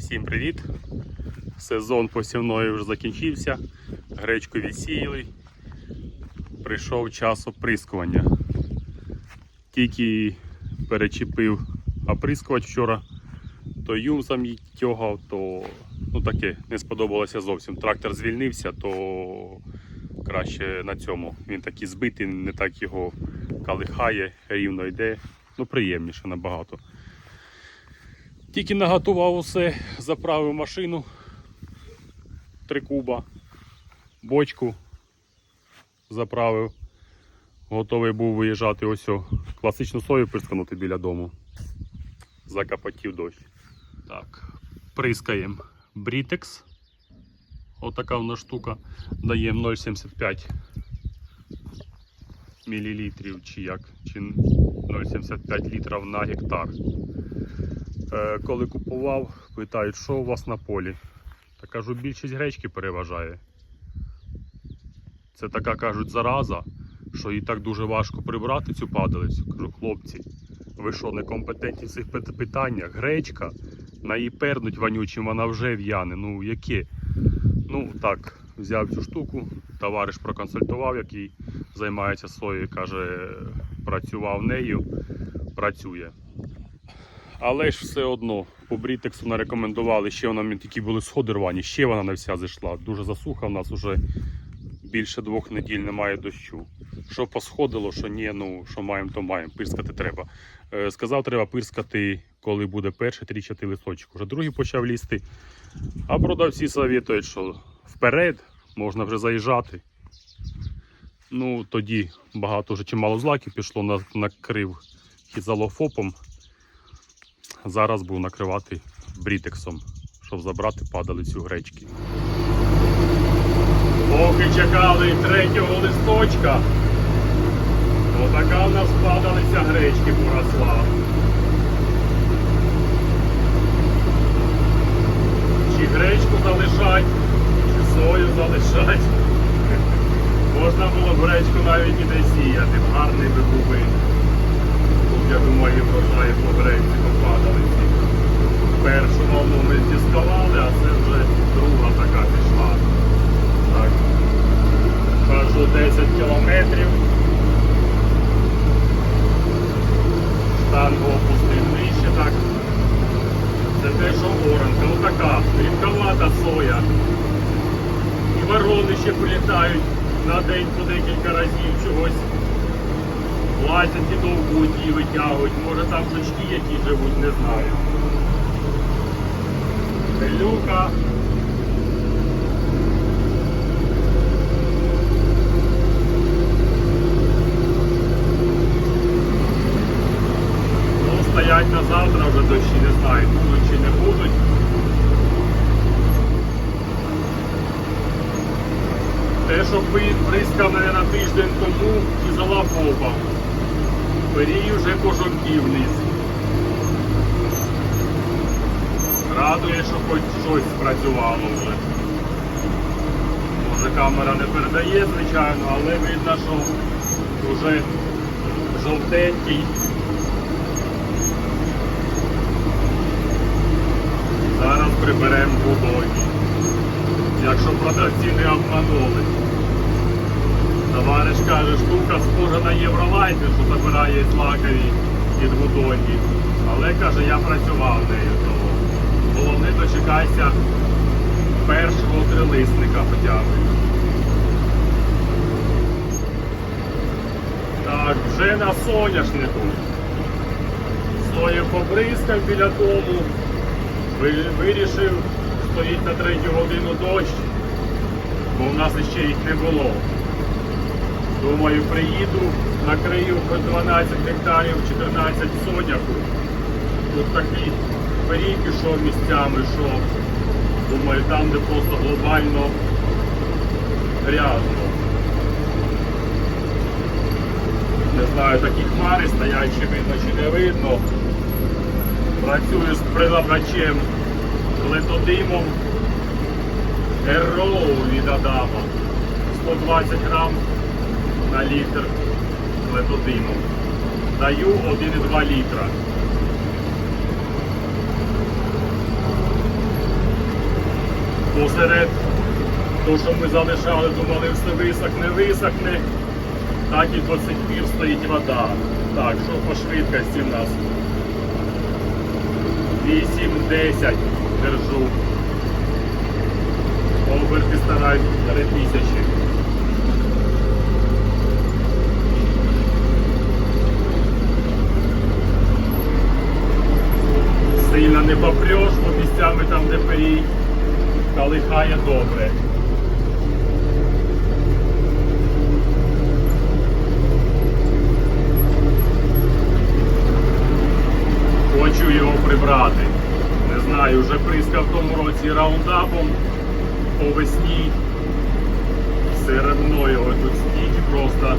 Всім привіт! Сезон посівної вже закінчився, гречку відсіяли. Прийшов час оприскування. Тільки перечепив оприскувач вчора, то юмсом її тягав, то ну таке не сподобалося зовсім. Трактор звільнився, то краще на цьому. Він такий збитий, не так його калихає, рівно йде. Ну, приємніше набагато. Тільки наготував усе, заправив машину, три куба, бочку заправив. Готовий був виїжджати ось о, класичну сою присканути біля дому. Закапотів дощ. Так, прискаємо Брітекс. Отака вона штука. Даємо 0,75 мілілітрів чи як, чи 0,75 літрів на гектар. Е, коли купував, питають, що у вас на полі. Та кажу, більшість гречки переважає. Це така кажуть зараза, що їй так дуже важко прибрати цю падалицю. Кажу, хлопці, ви що, некомпетентні в цих питаннях? Гречка, на її пернуть вонючим, вона вже в'яне. Ну яке? Ну так, взяв цю штуку, товариш проконсультував, який займається соєю, каже, працював нею, працює. Але ж все одно по брітексу нарекомендували, ще вона такі були сходи рвані, ще вона не вся зайшла. Дуже засуха, в нас вже більше двох неділь немає дощу. Що посходило, що ні, ну що маємо, то маємо. Пирскати треба. Е, сказав, треба пирскати, коли буде перший трічатий листочок. Уже другий почав лізти. А продавці совітують, що вперед можна вже заїжджати. Ну, тоді багато вже чимало злаків пішло, на- накрив хізалофопом. Зараз був накривати брітексом, щоб забрати падалицю гречки. Поки чекали третього листочка, отака в нас падалиця гречки поросла. Чи гречку залишать, чи сою залишать. Можна було б гречку навіть і не сіяти, гарний би був вид. Тут, я думаю, врожай по гречці попадалиці. Першу волну ми діставали, а це вже друга така пішла. Так. Кажу 10 кілометрів. Штангу опустив нижче так. Це те, що оранка. Ну така, рідковата соя. І ворони ще прилітають на день по декілька разів чогось. Лазять і довбуть і витягують. Може там жучки які живуть, не знаю. Пилюка. Ну, стоять на завтра вже дощі, не знаю, будуть чи не будуть. Те, що прискав мене на тиждень тому і залапопав. Перій вже пожовтів вниз. Радує, що хоч щось спрацювало вже. Може камера не передає, звичайно, але видно, що вже жовтенький. Зараз приберемо водою. Якщо продавці не обманули. Товариш каже, штука схожа на Євролайзер, що забирає злакові від водоні. Але каже, я працював нею. Тому головне дочекайся першого трилисника б. Так, вже на соняшнику. Сою побризкав біля дому. Вирішив, стоїть на третю годину дощ, бо в нас ще їх не було. Думаю, приїду, накрию хоч 12 гектарів, 14 соняку. Тут такий перій пішов місцями, що думаю, там, де просто глобально грязно. Не знаю, такі хмари стоять, чи видно, чи не видно. Працюю з прилавачем летодимом Ерроу від Адама. 120 грам на літр летодиму. Даю 1,2 літра. посеред. То, що ми залишали, думали, все висохне, висохне. Так і до сих пір стоїть вода. Так, що по швидкості в нас? 8-10 держу. Оберти стараюсь 3000. Сильно не попреш, бо місцями там, де перій, калихає добре. Хочу його прибрати. Не знаю, вже прискав в тому році раундапом по весні. Все одно його тут стільки просто